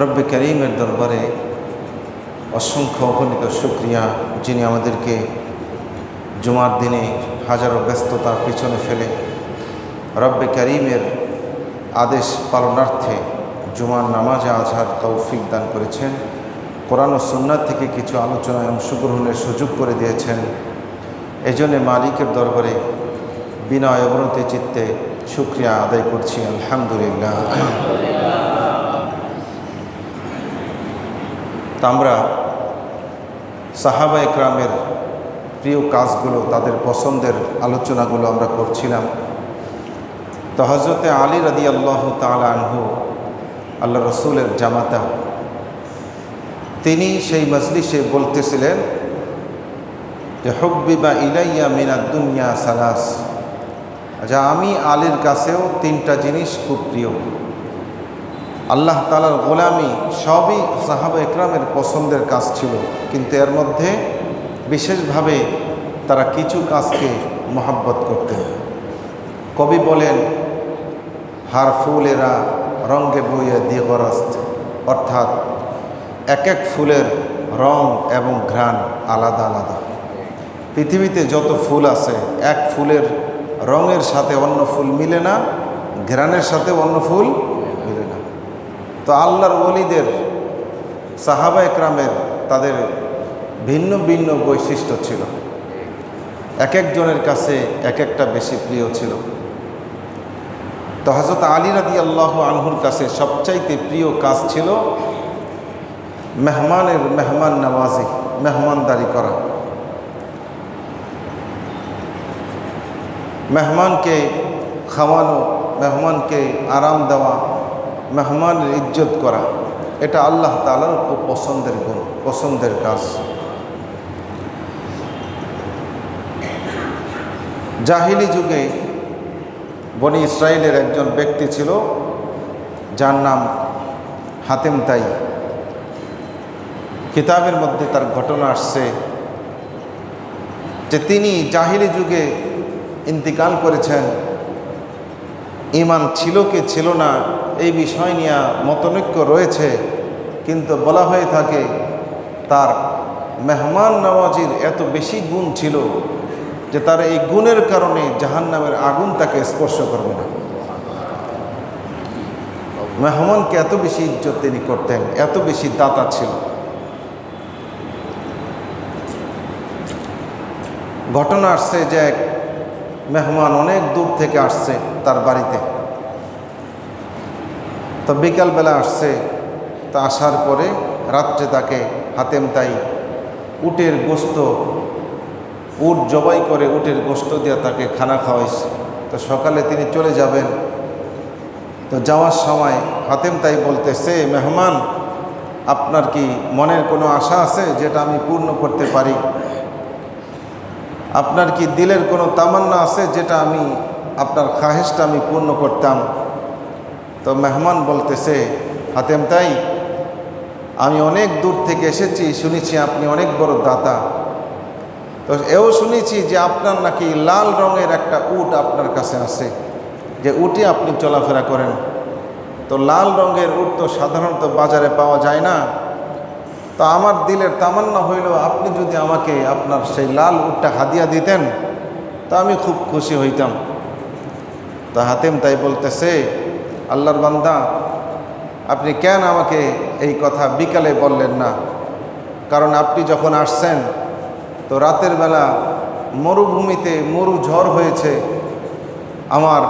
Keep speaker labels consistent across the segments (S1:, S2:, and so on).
S1: রব্বে করিমের দরবারে অসংখ্য অগণিত শুক্রিয়া, যিনি আমাদেরকে জুমার দিনে হাজারো ব্যস্ততার পিছনে ফেলে রব্বে করিমের আদেশ পালনার্থে জুমার নামাজে আজহার তৌফিক দান করেছেন। কোরআন ও সুন্নাত থেকে কিছু আলোচনায় অংশগ্রহণের সুযোগ করে দিয়েছেন। এজন্য মালিকের দরবারে বিনয় অবনতি চিত্তে শুক্রিয়া আদায় করছি। আলহামদুলিল্লাহ। তা আমরা সাহাবা একরামের প্রিয় কাজগুলো, তাদের পছন্দের আলোচনাগুলো আমরা করছিলাম। তো হজরতে আলী রাদি আল্লাহ তালা আনহু আল্লাহ রসুলের জামাতা, তিনি সেই মজলিসে বলতেছিলেন যে হব্বি বা ইলাইয়া মিনা দুনিয়া সালাস। আচ্ছা আমি আলীর কাছেও তিনটা জিনিস খুব প্রিয়। আল্লাহ তালার গোলামি সবই সাহাবা একরামের পছন্দের কাজ ছিল। কিন্তু এর মধ্যে বিশেষভাবে তারা কিছু কাজকে মহাব্বত করতেন। কবি বলেন, হার ফুলেরা রঙ্গে বইয়ে দিগরাস্ত। অর্থাৎ এক এক ফুলের রং এবং ঘ্রাণ আলাদা আলাদা। পৃথিবীতে যত ফুল আছে, এক ফুলের রঙের সাথে অন্য ফুল মিলে না, ঘ্রাণের সাথে অন্য ফুল তো আল্লাহর ওলিদের সাহাবা একরামের তাদের ভিন্ন ভিন্ন বৈশিষ্ট্য ছিল। এক একজনের কাছে এক একটা বেশি প্রিয় ছিল। তো হজরত আলী রাদি আল্লাহ আনহুর কাছে সবচাইতে প্রিয় কাজ ছিল মেহমানের মেহমান নওয়াজি মেহমানদারি করা। মেহমানকে খাওয়ানো, মেহমানকে আরাম দেওয়া মেহমানের ইজ্জত করা, এটা আল্লাহ তালার খুব পছন্দের গুণ, পছন্দের কাজ। জাহিলি যুগে বনি ইসরায়েলের একজন ব্যক্তি ছিল, যার নাম হাতেম তাই। কিতাবের মধ্যে তার ঘটনা আসছে যে তিনি জাহিলি যুগে ইন্তিকাল করেছেন। ইমান ছিল কি ছিল না এই বিষয় নিয়ে মতনৈক্য রয়েছে, কিন্তু বলা হয়ে থাকে তার মেহমান নওয়াজির এত বেশি গুণ ছিল যে তার এই গুণের কারণে জাহান নামের আগুন তাকে স্পর্শ করবে না। মেহমানকে এত বেশি ইজ্জত তিনি করতেন, এত বেশি দাতা ছিল। ঘটনা আসছে যে এক মেহমান অনেক দূর থেকে আসছে তার বাড়িতে। তো বিকালবেলা আসছে, তা আসার পরে রাত্রে তাকে হাতেম তাই উটের গোস্ত, উট জবাই করে উটের গোস্ত দিয়ে তাকে খানা খাওয়াইছে। তো সকালে তিনি চলে যাবেন। তো যাওয়ার সময় হাতেম তাই বলতেছে, মেহমান, আপনার কি মনের কোনো আশা আছে যেটা আমি পূর্ণ করতে পারি? আপনার কি দিলের কোনো তামান্না আছে যেটা আমি, আপনার খাহেসটা আমি পূর্ণ করতাম? তো মেহমান বলতেছে, হাতেম তাই, আমি অনেক দূর থেকে এসেছি, শুনেছি আপনি অনেক বড় দাতা। তো এও শুনেছি যে আপনার নাকি লাল রঙের একটা উট আপনার কাছে আছে, যে উটে আপনি চলাফেরা করেন। তো লাল রঙের উট তো সাধারণত বাজারে পাওয়া যায় না। তো আমার দিলের তামান্না হইল, আপনি যদি আমাকে আপনার সেই লাল উটটা হাদিয়া দিতেন, তা আমি খুব খুশি হইতাম। তা হাতেম তাই বলতেছে আল্লাহর বান্দা, আপনি কেন আমাকে এই কথা বিকালে বললেন না? কারণ আপনি যখন আসছেন, তো রাতের বেলা মরুভূমিতে মরু ঝড় হয়েছে। আমার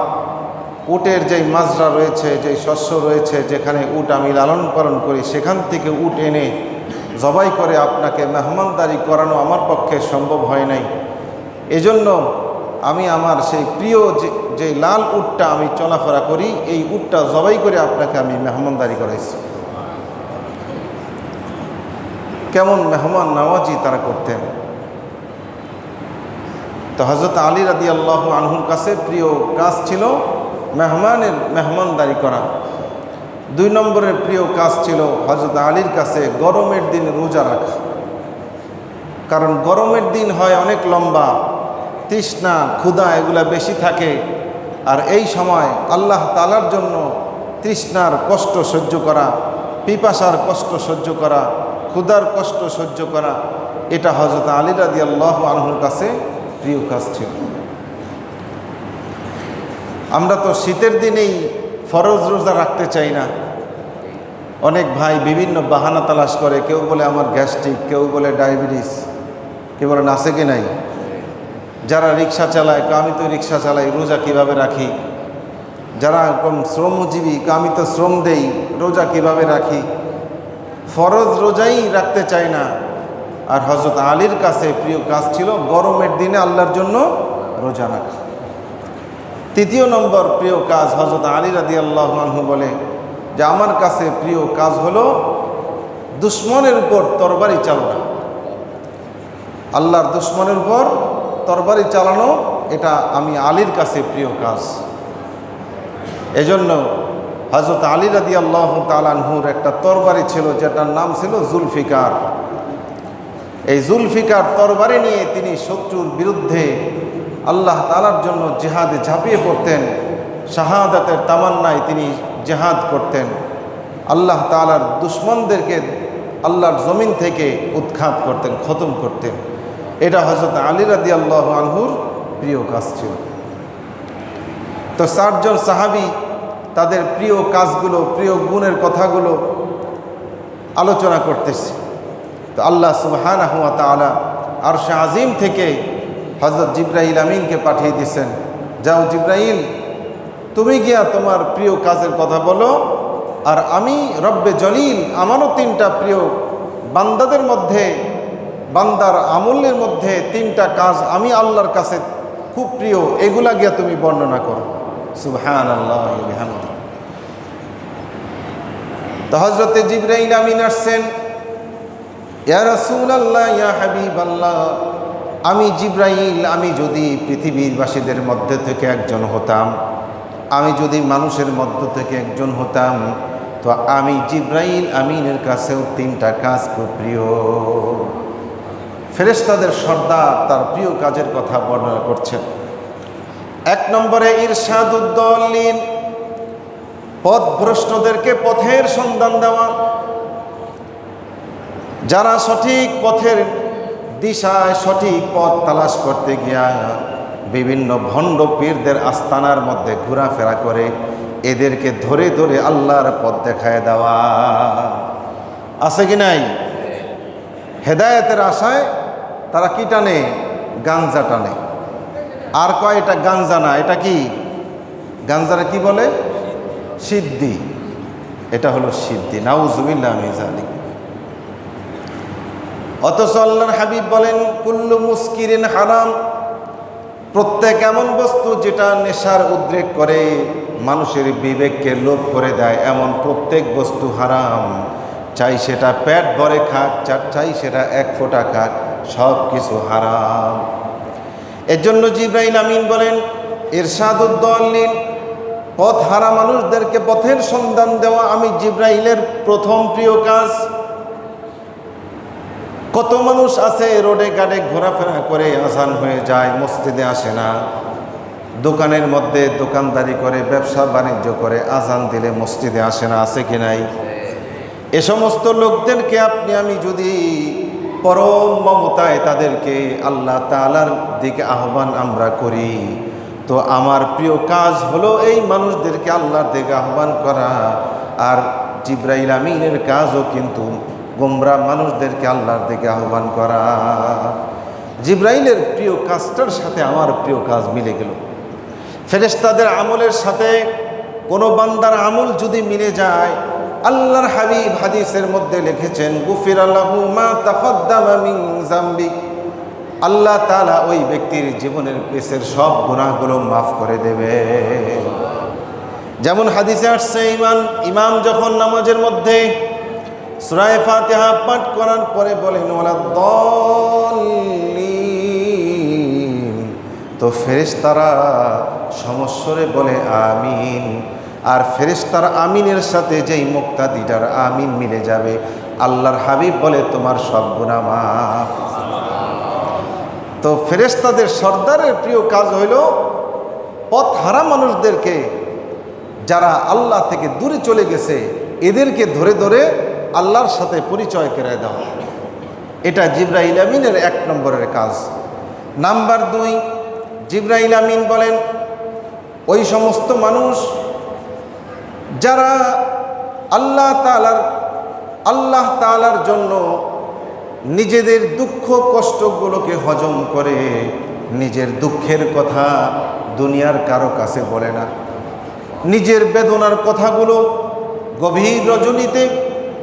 S1: উটের যেই মাজরা রয়েছে, যেই শস্য রয়েছে, যেখানে উট আমি লালন পালন করি, সেখান থেকে উট এনে জবাই করে আপনাকে মেহমানদারি করানো আমার পক্ষে সম্ভব হয় নাই। এজন্য আমি আমার সেই প্রিয় যে যে লাল উটটা আমি চলাফেরা করি, এই উটটা জবাই করে আপনাকে আমি মেহমানদারি করাইছি। কেমন মেহমান নওয়াজি তারা করতেন। তো হজরত আলী রাদি আল্লাহ আনহুর কাছে প্রিয় কাজ ছিল মেহমানের মেহমানদারি করা। দুই নম্বরের প্রিয় কাজ ছিল হজরত আলীর কাছে গরমের দিন রোজা রাখা। কারণ গরমের দিন হয় অনেক লম্বা, তৃষ্ণা, ক্ষুধা এগুলা বেশি থাকে। আর এই সময় আল্লাহ তালার জন্য তৃষ্ণার কষ্ট সহ্য করা, পিপাসার কষ্ট সহ্য করা, ক্ষুধার কষ্ট সহ্য করা, এটা হজরত আলী রাদি আল্লাহ আলহুর কাছে প্রিয় কাজ ছিল। আমরা তো শীতের দিনেই ফরজ রোজা রাখতে চাই না। অনেক ভাই বিভিন্ন বাহানা তালাশ করে, কেউ বলে আমার গ্যাস্ট্রিক, কেউ বলে ডায়াবেটিস, কেউ বলে নাসে কি নাই। যারা রিক্সা চালায় আমি তো রিক্সা চালাই, রোজা কীভাবে রাখি? যারা এরকম শ্রমজীবী আমি তো শ্রম দেই, রোজা কীভাবে রাখি? ফরজ রোজাই রাখতে চাই না। আর হজরত আলীর কাছে প্রিয় কাজ ছিল গরমের দিনে আল্লাহর জন্য রোজা রাখা। তৃতীয় নম্বর প্রিয় কাজ হজরত আলী রাদি আল্লাহ আনহু বলে যে, আমার কাছে প্রিয় কাজ হলো দুশ্মনের উপর তরবারি চালানো। আল্লাহর দুশ্মনের উপর তরবারি চালানো এটা আমি আলীর কাছে প্রিয় কাজ। এজন্য হজরত আলী রাদি আল্লাহ তালানহুর একটা তরবারি ছিল, যেটার নাম ছিল জুলফিকার। এই জুলফিকার তরবারি নিয়ে তিনি শত্রুর বিরুদ্ধে আল্লাহ তালার জন্য জেহাদে ঝাঁপিয়ে পড়তেন। শাহাদাতের তামান্নায় তিনি জেহাদ করতেন। আল্লাহ তালার দুশ্মনদেরকে আল্লাহর জমিন থেকে উৎখাত করতেন, খতম করতেন। এটা হজরত আলী রাদি আল্লাহ আনহুর প্রিয় কাজ ছিল। তো ষাটজন সাহাবি তাদের প্রিয় কাজগুলো, প্রিয় গুণের কথাগুলো আলোচনা করতেছে। তো আল্লাহ সুবহান হুয়া তালা আর সে আজিম থেকে হজরত জিব্রাহিল আমিনকে পাঠিয়ে দিয়েছেন। যাও জিব্রাহিল তুমি গিয়া তোমার প্রিয় কাজের কথা বলো, আর আমি রব্বে জলিল আমারও তিনটা প্রিয় বান্দাদের মধ্যে বান্দার আমলের মধ্যে তিনটা কাজ আমি আল্লাহর কাছে খুব প্রিয়, এগুলা গিয়া তুমি বর্ণনা করো। সুবহান আল্লাহ তো হজরতে জিব্রাহিল আমিন আসছেন আমি জিব্রাইল, আমি যদি পৃথিবীর বাসীদের মধ্যে থেকে একজন হতাম, আমি যদি মানুষের মধ্য থেকে একজন হতাম, তো আমি জিব্রাইল আমিনের কাছেও তিনটা কাজ খুব প্রিয়। ফেরেস্তাদের সর্দার তার প্রিয় কাজের কথা বর্ণনা করছেন। এক নম্বরে, ইরশাদুদ্দলিন, পথভ্রষ্টদেরকে পথের সন্ধান দেওয়া। যারা সঠিক পথের দিশায় সঠিক পথ তালাশ করতে গিয়া বিভিন্ন ভণ্ড পীরদের আস্তানার মধ্যে ঘোরাফেরা করে, এদেরকে ধরে ধরে আল্লাহর পথ দেখায় দেওয়া। আছে কি নাই? হেদায়েতের আশায় তারা কি টানে? গাঞ্জা টানে। আর কয় এটা গাঞ্জা না? এটা কি? গাঞ্জারা কি বলে? সিদ্ধি। এটা হলো সিদ্ধি। নাউজুবিল্লাহ অথচ আল্লাহর হাবিব বলেন, কুল্লু মুস্কিরিন হারাম। প্রত্যেক এমন বস্তু যেটা নেশার উদ্রেক করে, মানুষের বিবেককে লোভ করে দেয়, এমন প্রত্যেক বস্তু হারাম। চাই সেটা প্যাট ভরে খাক, চাই সেটা এক ফোঁটা খাক। সব কিছু হারাম। এর জন্য জিব্রাইল আমিন বলেন এরশাদুদ্দলিন পথ হারা মানুষদেরকে পথের সন্ধান দেওয়া আমি জিব্রাইলের প্রথম প্রিয় কাজ। কত মানুষ আছে রোডে গাড়ে ঘোরাফেরা করে আসান হয়ে যায়, মসজিদে আসে না। দোকানের মধ্যে দোকানদারি করে, ব্যবসা বাণিজ্য করে, আজান দিলে মসজিদে আসে না, আছে কি নাই? এ সমস্ত লোকদেরকে আপনি, আমি যদি পরম মমতায় তাদেরকে আল্লাহ তালার দিকে আহ্বান আমরা করি। তো আমার প্রিয় কাজ হলো এই মানুষদেরকে আল্লাহর দিকে আহ্বান করা। আর জিব্রাইল আমিনের কাজও কিন্তু গোমরা মানুষদেরকে আল্লাহর দিকে আহ্বান করা। জিব্রাইলের প্রিয় কাজটার সাথে আমার প্রিয় কাজ মিলে গেল। ফেরেস্তাদের আমলের সাথে কোনো বান্দার আমল যদি মিলে যায় আল্লাহর হাবিব হাদিসের মধ্যে লিখেছেন গুফির আল্লাহু জামবি আল্লাহ তাআলা ওই ব্যক্তির জীবনের পেশের সব গুণাগুলো মাফ করে দেবে। যেমন হাদিসে আসছে, ইমান, ইমাম যখন নামাজের মধ্যে সুরায় ফাতিহা পাঠ করার পরে বলেন ওলা তো ফেরেশতারা সমস্বরে বলে, আমিন। আর ফেরেশতার আমিনের সাথে যেই মুক্তাদিটার আমিন মিলে যাবে, আল্লাহর হাবিব বলে তোমার সব গুণা মাফ। তো ফেরেশতাদের সর্দারের প্রিয় কাজ হইল পথ হারা মানুষদেরকে, যারা আল্লাহ থেকে দূরে চলে গেছে, এদেরকে ধরে ধরে আল্লাহর সাথে পরিচয় করে দেওয়া এটা জিব্রাহিল আমিনের এক নম্বরের কাজ। নাম্বার দুই জিব্রাহিল আমিন বলেন, ওই সমস্ত মানুষ যারা আল্লাহ তালার আল্লাহ তালার জন্য নিজেদের দুঃখ কষ্টগুলোকে হজম করে, নিজের দুঃখের কথা দুনিয়ার কারও কাছে বলে না। নিজের বেদনার কথাগুলো গভীর রজনীতে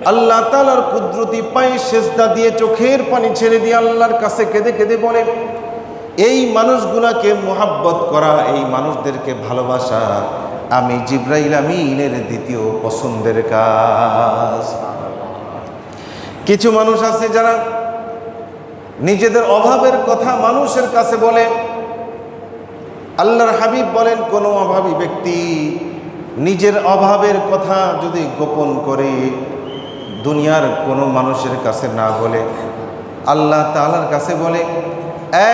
S1: আল্লাহ তালার কুদরতি পায়ে সেজদা দিয়ে চোখের পানি ছেড়ে দিয়ে আল্লাহর কাছে কেঁদে কেঁদে বলে, এই মানুষগুলাকে মোহাব্বত করা, এই মানুষদেরকে ভালোবাসা আমি জিব্রাইল আমিনের দ্বিতীয় পছন্দের কাজ। কিছু মানুষ আছে যারা নিজেদের অভাবের কথা মানুষের কাছে বলে। আল্লাহর হাবিব বলেন, কোনো অভাবী ব্যক্তি নিজের অভাবের কথা যদি গোপন করে, দুনিয়ার কোনো মানুষের কাছে না বলে, আল্লাহ তালার কাছে বলে,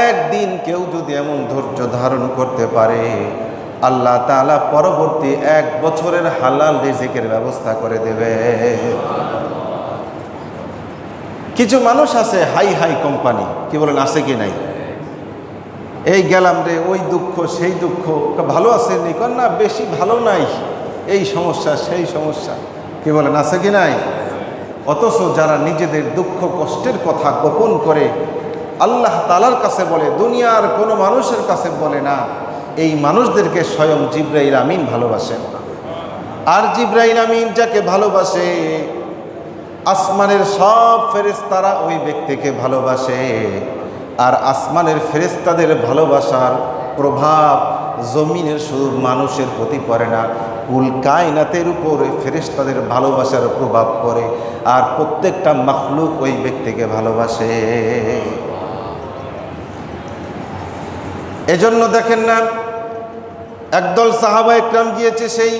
S1: একদিন কেউ যদি এমন ধৈর্য ধারণ করতে পারে আল্লাহ তালা পরবর্তী এক বছরের হালাল রিজিকের ব্যবস্থা করে দেবে। কিছু মানুষ আছে হাই হাই কোম্পানি, কি বলেন, আছে কি নাই? এই গেলাম রে, ওই দুঃখ, সেই দুঃখ, ভালো আছে নিকন না, বেশি ভালো নাই, এই সমস্যা, সেই সমস্যা। কি বলেন, আছে কি নাই? অথচ যারা নিজেদের দুঃখ, কষ্টের কথা গোপন করে আল্লাহ তালার কাছে বলে, দুনিয়ার কোনো মানুষের কাছে বলে না এই মানুষদেরকে স্বয়ং জিব্রাইল আমিন ভালোবাসেন আর জিব্রাইল আমিন যাকে ভালোবাসে, আসমানের সব ফেরেস্তারা ওই ব্যক্তিকে ভালোবাসে। আর আসমানের ফেরেস্তাদের ভালোবাসার প্রভাব জমিনের শুধু মানুষের প্রতি পড়ে না, কুল কায়নাতের উপরে ফেরেস্তাদের ভালোবাসার প্রভাব পড়ে। আর প্রত্যেকটা মখলুক ওই ব্যক্তিকে ভালোবাসে। এজন্য দেখেন না একদল সাহাবা একরাম গিয়েছে সেই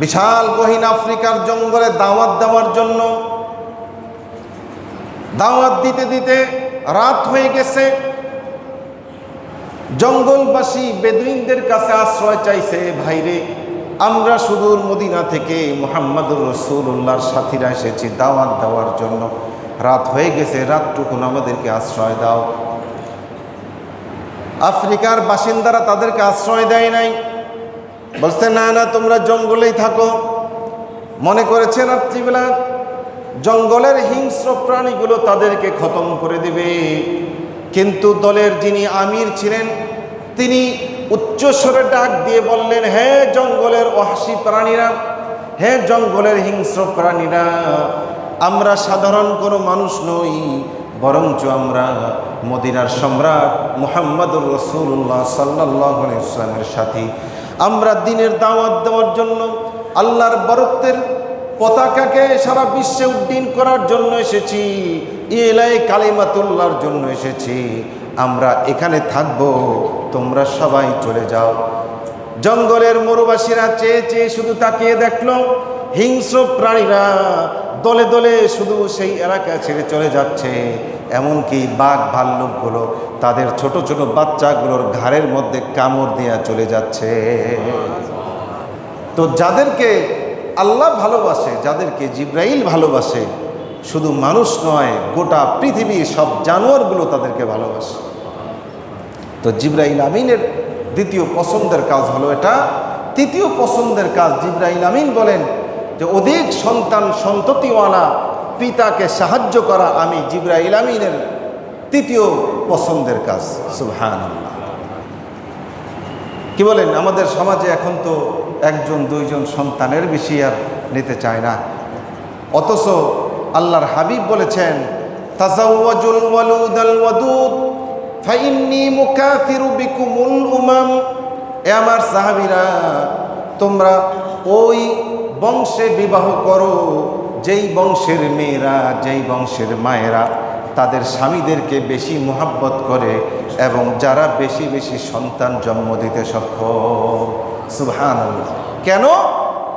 S1: বিশাল গহীন আফ্রিকার জঙ্গলে দাওয়াত দেওয়ার জন্য। দাওয়াত দিতে দিতে রাত হয়ে গেছে। জঙ্গলবাসী বেদুইনদের কাছে আশ্রয় চাইছে ভাইরে আমরা সুদূর মদিনা থেকে মোহাম্মদুর রসুল্লাহর সাথীরা এসেছি দাওয়াত দেওয়ার জন্য। রাত হয়ে গেছে, রাতটুকুন আমাদেরকে আশ্রয় দাও। আফ্রিকার বাসিন্দারা তাদেরকে আশ্রয় দেয় নাই। বলছে, না না, তোমরা জঙ্গলেই থাকো। মনে করেছে রাত্রিবেলা, জঙ্গলের হিংস্র প্রাণীগুলো তাদেরকে খতম করে দিবে। কিন্তু দলের যিনি আমির ছিলেন, তিনি উচ্চস্বরে ডাক দিয়ে বললেন, হে জঙ্গলের অহাসি প্রাণীরা, হে জঙ্গলের হিংস্র প্রাণীরা, আমরা সাধারণ কোনো মানুষ নই। বরঞ্চ আমরা মদিনার সম্রাট মোহাম্মদুর রসুল্লাহ সাল্লাহ ইসলামের সাথী। আমরা দিনের দাওয়াত দেওয়ার জন্য আল্লাহর বরত্বের পতাকাকে সারা বিশ্বে উড্ডীন করার জন্য এসেছি এলাই কালিমাতুল্লাহর জন্য এসেছি। আমরা এখানে থাকব, তোমরা সবাই চলে যাও। জঙ্গলের মরুবাসীরা চেয়ে চেয়ে শুধু তাকিয়ে দেখল, হিংস্র প্রাণীরা দলে দলে শুধু সেই এলাকা ছেড়ে চলে যাচ্ছে। এমনকি বাঘ ভাল্লুকগুলো তাদের ছোট ছোট বাচ্চাগুলোর ঘাড়ের মধ্যে কামড় দেওয়া চলে যাচ্ছে। তো যাদেরকে আল্লাহ ভালোবাসে, যাদেরকে জিব্রাইল ভালোবাসে, শুধু মানুষ নয়, গোটা পৃথিবীর সব জানোয়ারগুলো তাদেরকে ভালোবাসে। তো জিব্রাইল আমিনের দ্বিতীয় পছন্দের কাজ হলো এটা। তৃতীয় পছন্দের কাজ জিব্রাইল আমিন বলেন যে অধিক সন্তান সন্ততিওয়ালা পিতাকে সাহায্য করা আমি জিব্রাইল আমিনের তৃতীয় পছন্দের কাজ। সুবহান কি বলেন? আমাদের সমাজে এখন তো একজন, দুইজন সন্তানের বেশি আর নিতে চায় না। অথচ আল্লাহর হাবিব বলেছেন ওয়ালুদাল ওয়াদুদ, ফাইন্নি উমাম। আমার সাহাবীরা তোমরা ওই বংশে বিবাহ করো, যেই বংশের মেয়েরা, যেই বংশের মায়েরা তাদের স্বামীদেরকে বেশি মোহাব্বত করে এবং যারা বেশি বেশি সন্তান জন্ম দিতে সক্ষম। সুহান কেন?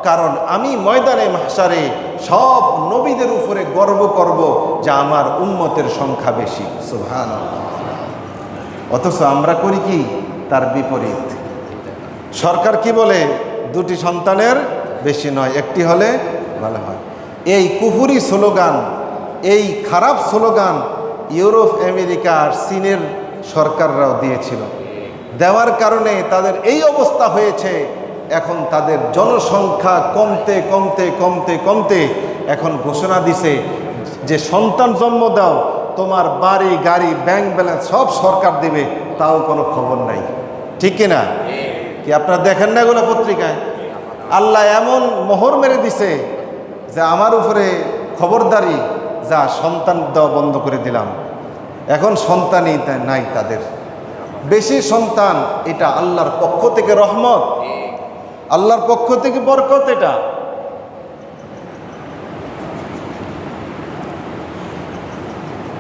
S1: কারণ আমি ময়দানে মাসারে সব নবীদের উপরে গর্ব করব যে আমার উম্মতের সংখ্যা বেশি। সুহান অথচ আমরা করি কি? তার বিপরীত। সরকার কি বলে? দুটি সন্তানের বেশি নয়, একটি হলে ভালো হয়। এই কুফুরি স্লোগান, এই খারাপ স্লোগান ইউরোপ, আমেরিকা আর চীনের সরকাররাও দিয়েছিল। দেওয়ার কারণে তাদের এই অবস্থা হয়েছে, এখন তাদের জনসংখ্যা কমতে কমতে কমতে কমতে এখন ঘোষণা দিছে যে সন্তান জন্ম দাও, তোমার বাড়ি, গাড়ি ব্যাংক ব্যালেন্স সব সরকার দেবে, তাও কোনো খবর নাই। ঠিক কিনা? কি আপনার দেখেন না এগুলো পত্রিকায়? আল্লাহ এমন মোহর মেরে দিছে যে আমার উপরে খবরদারি, যা সন্তান দেওয়া বন্ধ করে দিলাম। এখন সন্তানই নাই তাদের। বেশি সন্তান এটা আল্লাহর পক্ষ থেকে রহমত। আল্লাহর পক্ষ থেকে বরকত এটা।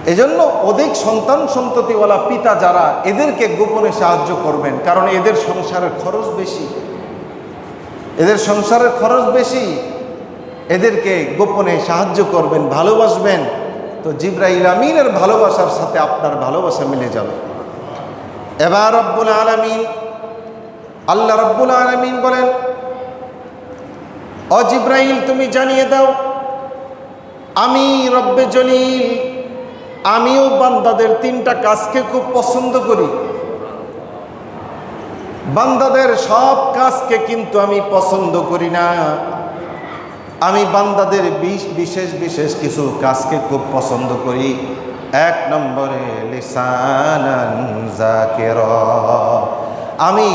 S1: এজন্য অধিক সন্তান সন্ততিওয়ালা পিতা যারা, এদেরকে গোপনে সাহায্য করবেন। কারণ এদের সংসারের খরচ বেশি। এদের সংসারের খরচ বেশি। এদেরকে গোপনে সাহায্য করবেন, ভালোবাসবেন। তো জিব্রাইল আমিনের ভালোবাসার সাথে আপনার ভালোবাসা মিলে যাবে। এবার রব্বুল আলমিন, আল্লাহ রব্বুল আলমিন বলেন, অ জিব্রাইল, তুমি জানিয়ে দাও, আমি রব্বে জলিল আমিও বান্দাদের তিনটা কাজকে খুব পছন্দ করি। বান্দাদের সব কাজকে কিন্তু আমি পছন্দ করি না। আমি বান্দাদের বিশ, বিশেষ বিশেষ কিছু কাজকে খুব পছন্দ করি। এক নম্বরে লিসানান জাকেরা। আমি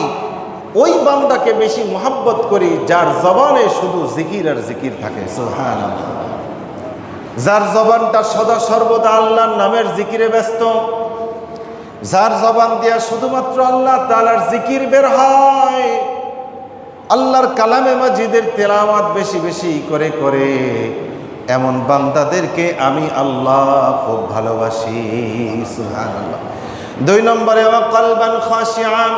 S1: ওই বান্দাকে বেশি মোহাব্বত করি যার জবানে শুধু জিকির আর জিকির থাকে, সুবহানাল্লাহ। যার জবানটা সদা সর্বদা আল্লাহর নামের জিকিরে ব্যস্ত। যার জবান দিয়া শুধুমাত্র আল্লাহ তালার জিকির বের হয়। আল্লাহর কালামে মাজিদের তেলাওয়াত বেশি বেশি করে করে। এমন বান্দাদেরকে আমি আল্লাহ খুব ভালোবাসি। দুই নম্বরে কালবান খাশিয়াম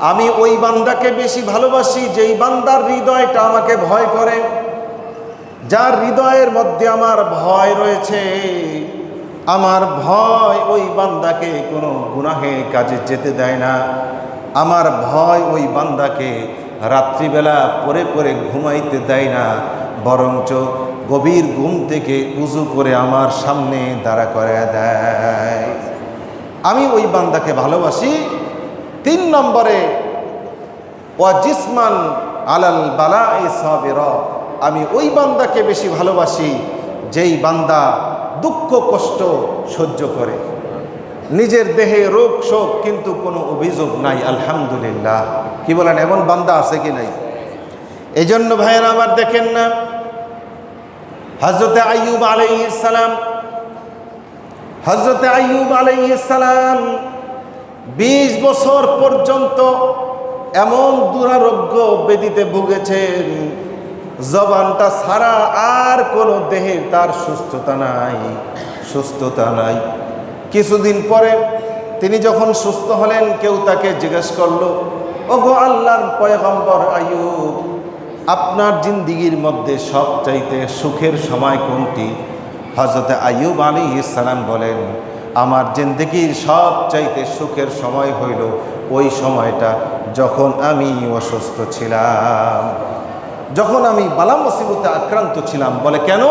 S1: আমি ওই বান্দাকে বেশি ভালোবাসি যেই বান্দার হৃদয়টা আমাকে ভয় করে। যার হৃদয়ের মধ্যে আমার ভয় রয়েছে, আমার ভয় ওই বান্দাকে কোনো গুনাহে কাজে যেতে দেয় না। আমার ভয় ওই বান্দাকে রাত্রিবেলা পরে পরে ঘুমাইতে দেয় না, বরঞ্চ গভীর ঘুম থেকে উজু করে আমার সামনে দাঁড়া করে দেয়। আমি ওই বান্দাকে ভালোবাসি। তিন নম্বরে ওয়াজিসমান আলাল বালা সাবের। আমি ওই বান্দাকে বেশি ভালোবাসি, যেই বান্দা দুঃখ, কষ্ট সহ্য করে। নিজের দেহে রোগ, শোক কিন্তু কোনো অভিযোগ নাই, আলহামদুলিল্লাহ। কি বলেন, এমন বান্দা আছে কি নাই? এই জন্য ভাইয়েরা আমার দেখেন না হজরতে আইয়ুব আলাইসালাম হজরতে আইয়ুব আলাইসালাম বিশ বছর পর্যন্ত এমন দুরারোগ্য বেদিতে ভুগেছেন। জবানটা ছাড়া আর কোনো দেহের তার সুস্থতা নাই সুস্থতা নাই। কিছুদিন পরে তিনি যখন সুস্থ হলেন, কেউ তাকে জিজ্ঞেস করল ও গো আল্লাহর পয়গম্বর আয়ুব আপনার জিন্দিগির মধ্যে সবচাইতে সুখের সময় কোনটি? হজরতে আয়ুব আলী ইসালাম বলেন, আমার জিন্দগির সবচাইতে সুখের সময় হইল ওই সময়টা যখন আমি অসুস্থ ছিলাম। যখন আমি বালা মুসিবতে আক্রান্ত ছিলাম, বলে কেন?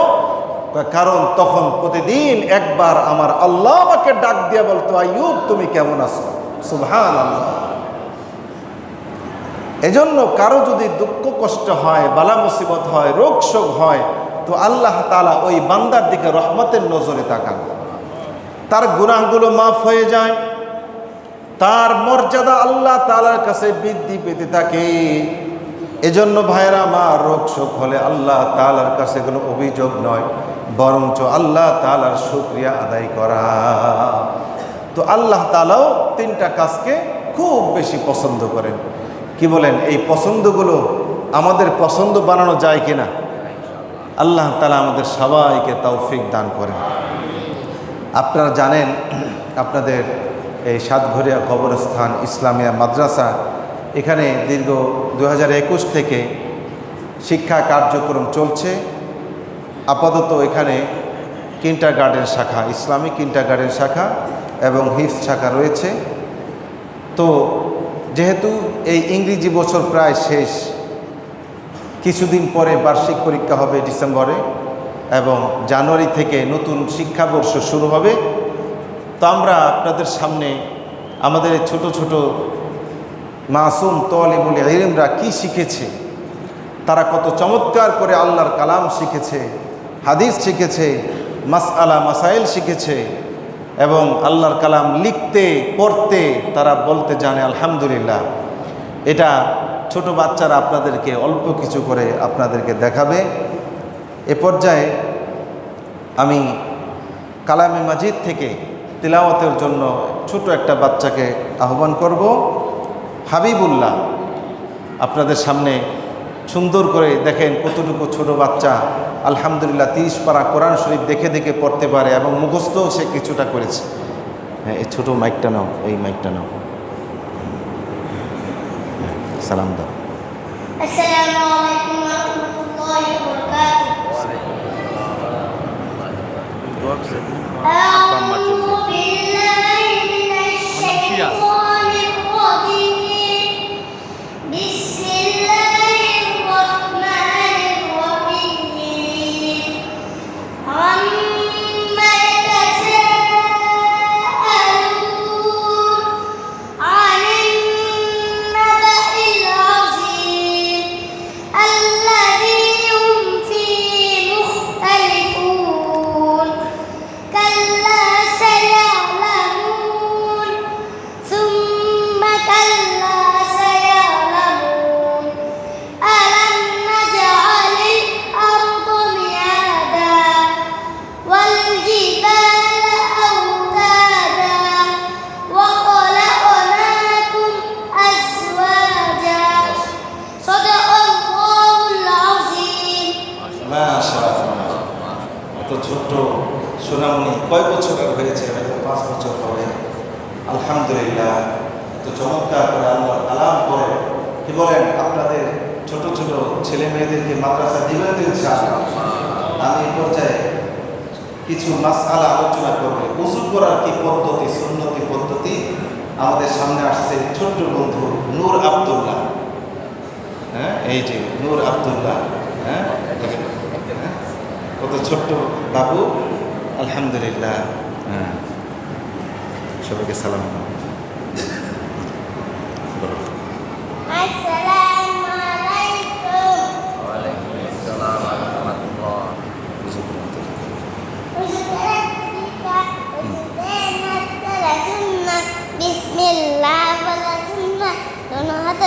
S1: কারণ তখন প্রতিদিন একবার আমার আল্লাহ আমাকে ডাক দিয়া বলতো, আইয়ুব, তুমি কেমন আছো? সুভান আল্লাহ এজন্য কারও যদি দুঃখ কষ্ট হয়, বালা মুসিবত হয়, রোগ শোক হয়, তো আল্লাহ তালা ওই বান্দার দিকে রহমতের নজরে তাকান। তার গুনাহগুলো মাফ হয়ে যায়। তার মর্যাদা আল্লাহ তালার কাছে বৃদ্ধি পেতে থাকে। এজন্য ভাইরা আমার রোগ শোক হলে আল্লাহ তালার কাছে কোনো অভিযোগ নয়, বরঞ্চ আল্লাহ তালার শুক্রিয়া আদায় করা। তো আল্লাহ তালাও তিনটা কাজকে খুব বেশি পছন্দ করেন। কি বলেন, এই পছন্দগুলো আমাদের পছন্দ বানানো যায় কিনা? আল্লাহ তালা আমাদের সবাইকে তৌফিক দান করেন। আপনারা জানেন, আপনাদের এই সাতঘরিয়া কবরস্থান ইসলামিয়া মাদ্রাসা এখানে দীর্ঘ দু হাজার একুশ থেকে শিক্ষা কার্যক্রম চলছে। আপাতত এখানে কিন্টার গার্ডেন শাখা, ইসলামিক কিন্টার গার্ডেন শাখা এবং হিফ শাখা রয়েছে। তো যেহেতু এই ইংরেজি বছর প্রায় শেষ, কিছুদিন পরে বার্ষিক পরীক্ষা হবে ডিসেম্বরে এবং জানুয়ারি থেকে নতুন শিক্ষাবর্ষ শুরু হবে। তো আমরা আপনাদের সামনে আমাদের ছোট ছোট মাসুম তলিমুল ইলমরা কি শিখেছে? তারা কত চমৎকার করে আল্লাহর কালাম শিখেছে, হাদিস শিখেছে, মাসআলা, মাসাইল শিখেছে এবং আল্লাহর কালাম লিখতে, পড়তে তারা বলতে জানে আলহামদুলিল্লাহ। এটা ছোট বাচ্চারা আপনাদেরকে অল্প কিছু করে আপনাদেরকে দেখাবে। এ পর্যায়ে আমি কালামে মাজিদ থেকে তিলাওয়াতের জন্য ছোট একটা বাচ্চাকে আহ্বান করব। হাবিবুল্লাহ, আপনাদের সামনে সুন্দর করে দেখেন কতটুকু ছোট বাচ্চা, আলহামদুলিল্লাহ তিরিশ পাড়া কোরআন শরীফ দেখে দেখে পড়তে পারে এবং মুখস্থও সে কিছুটা করেছে। হ্যাঁ এই ছোটো মাইকটা নাও, এই মাইকটা নাও। হ্যাঁ, সালাম দাও।
S2: আসসালামু আলাইকুম ওয়া রাহমাতুল্লাহি
S1: ওয়া বারাকাতুহু। ছোট্ট সোনামণি কয় বছরের হয়েছে? হয়তো পাঁচ বছর হবে। আলহামদুলিল্লাহ। এত চমৎকার করে আল্লাহ কালাম করে। কি বলেন, আপনাদের ছোট ছোট ছেলে মেয়েদেরকে মাদ্রাসা দিবেন তো আমি এই পর্যায়ে কিছু মাসআলা আলোচনা করবে। উজু করার কি পদ্ধতি, সুন্নতি পদ্ধতি? আমাদের সামনে আসছে ছোট্ট বন্ধু নূর আব্দুল্লাহ। হ্যাঁ এই যে নূর আব্দুল্লাহ। হ্যাঁ? কত ছোট্ট বাবু আলহামদুলিল্লাহ হ্যাঁ সবাইকে সালাম বলো।
S2: السلام عليكم
S3: وعليكم السلام ورحمة الله
S1: উজু করতে।
S2: بسم الله ولا سنة دون هذا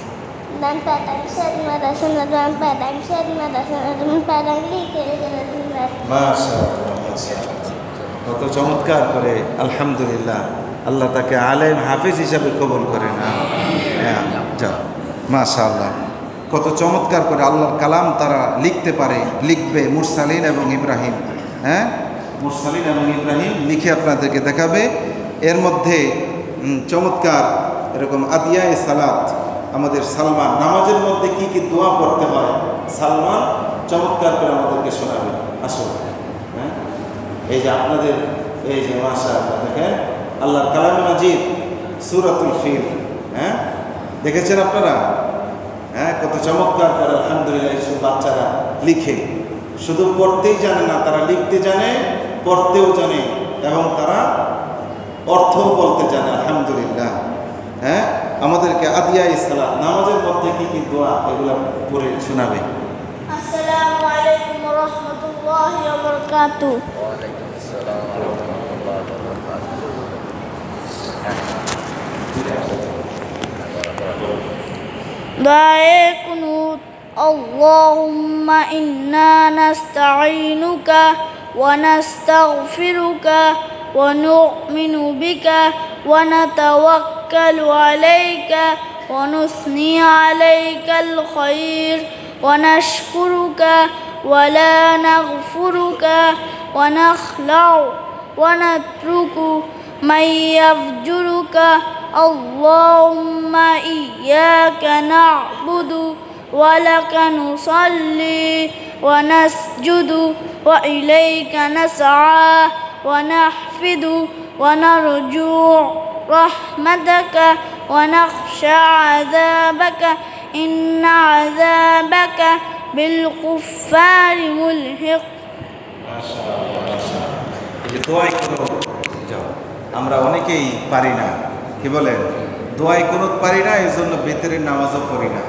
S1: কত চমৎকার করে, আলহামদুলিল্লাহ। আল্লাহ তাকে আলেম হাফিজ হিসাবে কবল করেন হ্যাঁ যাও। মাশাআল্লাহ। কত চমৎকার করে আল্লাহর কালাম তারা লিখতে পারে, লিখবে, মুরসালিন এবং ইব্রাহিম। হ্যাঁ? মুরসালিন এবং ইব্রাহিম লিখে আপনাদেরকে দেখাবে। এর মধ্যে চমৎকার, এরকম আদিয়ায় সালাত আমাদের সালমান, নামাজের মধ্যে কি কি দোয়া পড়তে হয়? সালমান, চমৎকার করে আমাদেরকে শোনাবে। আসো। হ্যাঁ? এই যে আপনাদের, এই যে মাসা দেখেন? আল্লাহর কালাম মাজিদ, সুরাতুল ফিল। হ্যাঁ? দেখেছেন আপনারা? হ্যাঁ? কত চমৎকার করে আলহামদুলিল্লাহ এইসব বাচ্চারা লিখে। শুধু পড়তেই জানে না, তারা লিখতে জানে, পড়তেও জানে, এবং তারা অর্থও বলতে জানে, আলহামদুলিল্লাহ। হ্যাঁ? আমাদেরকে আদিয়া ইসলাম নামাজের মধ্যে কি কি দোয়া এগুলো পড়ে শোনাবে
S2: السلام عليكم ورحمة الله وبركاته
S3: وعليكم السلام ورحمة الله وبركاته
S4: دعاء قنوت اللهم إنا نستعينك ونستغفرك ونؤمن بك ونتوكل عليك ونثني عليك الخير ونشكرك ولا نغفرك ونخلع ونترك من يفجرك. اللهم إياك نعبد ولك نصلي ونسجد وإليك نسعى ونحفد ونرجو رحمتك ونخشى عذابك إن عذابك بالكفار ملحق
S1: এই যে দোয়াই কোনো যাও আমরা অনেকেই পারি না কি বলেন দোয়াই কোনো পারি না এই জন্য বেতেরের নামাজও পড়ি না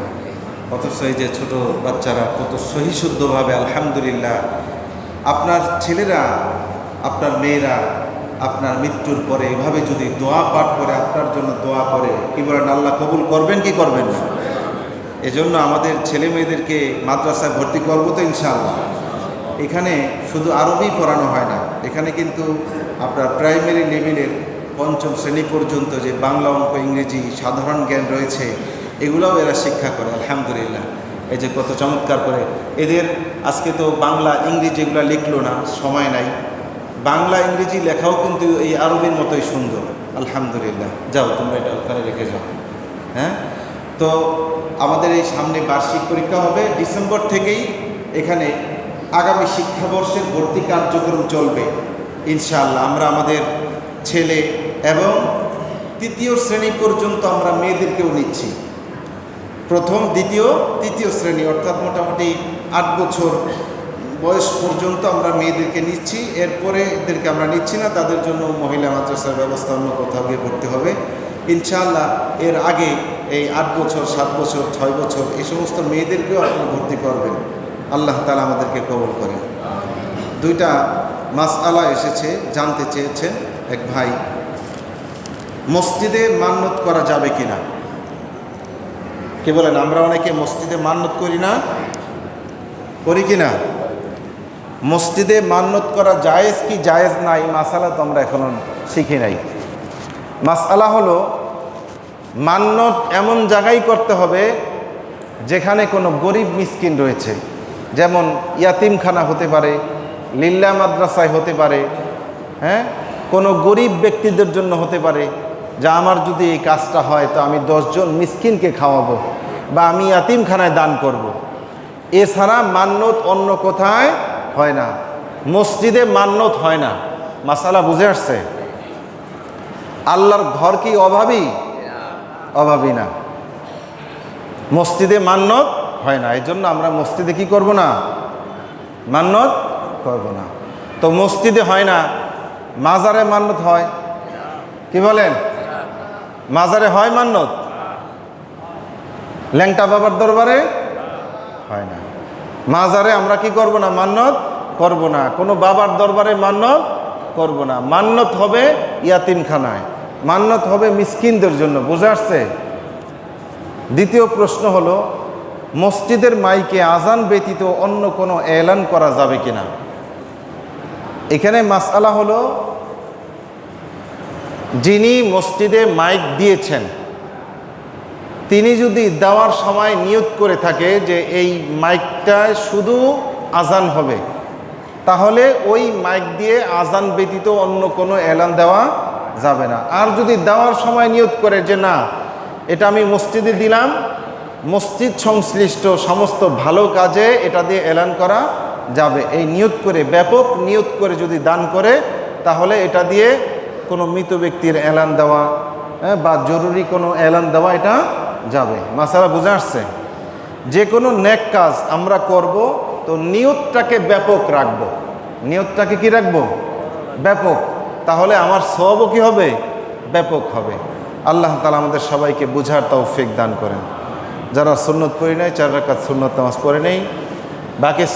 S1: অথচ এই যে ছোট বাচ্চারা কত সহিশুদ্ধভাবে আলহামদুলিল্লাহ আপনার ছেলেরা আপনার মেয়েরা আপনার মৃত্যুর পরে এভাবে যদি দোয়া পাঠ করে আপনার জন্য দোয়া করে, কি বলেন, আল্লাহ কবুল করবেন কি করবেন না? এজন্য আমাদের ছেলে মেয়েদেরকে মাদ্রাসায় ভর্তি করব তো ইনশাআল্লাহ। এখানে শুধু আরবি পড়ানো হয় না, এখানে কিন্তু আপনার প্রাইমারি লেভেলের পঞ্চম শ্রেণি পর্যন্ত যে বাংলা অঙ্ক, ইংরেজি, সাধারণ জ্ঞান রয়েছে, এগুলোও এরা শিক্ষা করে, আলহামদুলিল্লাহ। এই যে কত চমৎকার করে। এদের আজকে তো বাংলা, ইংরেজি এগুলো লিখলো না, সময় নাই। বাংলা ইংরেজি লেখাও কিন্তু এই আরবির মতোই সুন্দর। আলহামদুলিল্লাহ। যাও, তোমরা এটা ওখানে রেখে যাও। হ্যাঁ? তো আমাদের এই সামনে বার্ষিক পরীক্ষা হবে। ডিসেম্বর থেকেই এখানে আগামী শিক্ষাবর্ষের ভর্তি কার্যক্রম চলবে, ইনশাআল্লাহ। আমরা আমাদের ছেলে এবং তৃতীয় শ্রেণি পর্যন্ত আমরা মেয়েদেরকেও নিচ্ছি। প্রথম, দ্বিতীয়, তৃতীয় শ্রেণি, অর্থাৎ মোটামুটি আট বছর বয়স পর্যন্ত আমরা মেয়েদেরকে নিচ্ছি, এরপরে এদেরকে আমরা নিচ্ছি না, তাদের জন্য মহিলা মাদ্রাসার ব্যবস্থা অন্য কোথাও গিয়ে ভর্তি হবে। ইনশাআল্লাহ এর আগে এই আট বছর, সাত বছর, ছয় বছর এই সমস্ত মেয়েদেরকেও আপনি ভর্তি করবেন। আল্লাহ তালা আমাদেরকে কবল করেন। দুইটা মাস আলা এসেছে, জানতে চেয়েছেন এক ভাই, মসজিদে মান্যত করা যাবে কিনা? কে বলেন, আমরা অনেকে মসজিদে মান্যত করি না? করি কি না মসজিদে মান্যত করা জায়েজ কি জায়েজ নাই মাসালা তো আমরা এখনও শিখি নাই। মাসালা হলো মান্যত এমন জায়গায় করতে হবে যেখানে কোনো গরিব মিসকিন রয়েছে। যেমন ইয়াতিমখানা হতে পারে, লিল্লা মাদ্রাসায় হতে পারে হ্যাঁ? কোনো গরিব ব্যক্তিদের জন্য হতে পারে, যা আমার যদি এই কাজটা হয়, তো আমি দশজন মিসকিনকে খাওয়াবো বা আমি ইয়াতিমখানায় দান করব। এছাড়া মান্যত অন্য কোথায় হয় না। মসজিদে মান্যত হয় না। মাসালা বুঝে আসছে? আল্লাহর ঘর কি অভাবী? অভাবী না। মসজিদে মান্যত হয় না। এই জন্য আমরা মসজিদে কি করব না? মান্যত করব না। তো মসজিদে হয় না, মাজারে মান্যত হয়। কি বলেন? মাজারে হয় মান্যত ল্যাংটা বাবার দরবারে হয় না। মাজারে আমরা কি করব না? মান্যত করব না। কোনো বাবার দরবারে মান্যত করব না। মান্যত হবে ইয়াতিমখানায়। মান্যত হবে মিসকিনদের জন্য। বুঝে আসছে? দ্বিতীয় প্রশ্ন হলো, মসজিদের মাইকে আজান ব্যতীত অন্য কোনো এলান করা যাবে কিনা? এখানে মাসআলা হলো, যিনি মসজিদে মাইক দিয়েছেন তিনি যদি দেওয়ার সময় নিয়োগ করে থাকে যে এই মাইকটায় শুধু আজান হবে তাহলে ওই মাইক দিয়ে আজান ব্যতীত অন্য কোনো এলান দেওয়া যাবে না। আর যদি দেওয়ার সময় নিয়োগ করে যে না এটা আমি মসজিদে দিলাম মসজিদ সংশ্লিষ্ট সমস্ত ভালো কাজে এটা দিয়ে এলান করা যাবে। এই নিয়োগ করে ব্যাপক নিয়োগ করে যদি দান করে তাহলে এটা দিয়ে কোনো মৃত ব্যক্তির এলান দেওয়া হ্যাঁ, বা জরুরি কোনো এলান দেওয়া এটা যাবে। মাসালা বুঝে আসছে? যে কোনো নেক কাজ আমরা করব, তো নিয়তটাকে ব্যাপক রাখব। নিয়তটাকে কি রাখব? ব্যাপক। তাহলে আমার সবও কি হবে? ব্যাপক হবে। আল্লাহ তালা আমাদের সবাইকে বুঝার ফেক দান করেন। যারা সুন্নত পড়ি নেয় চার রাকাত সুন্নত নামাজ পড়ে নেই। বাকি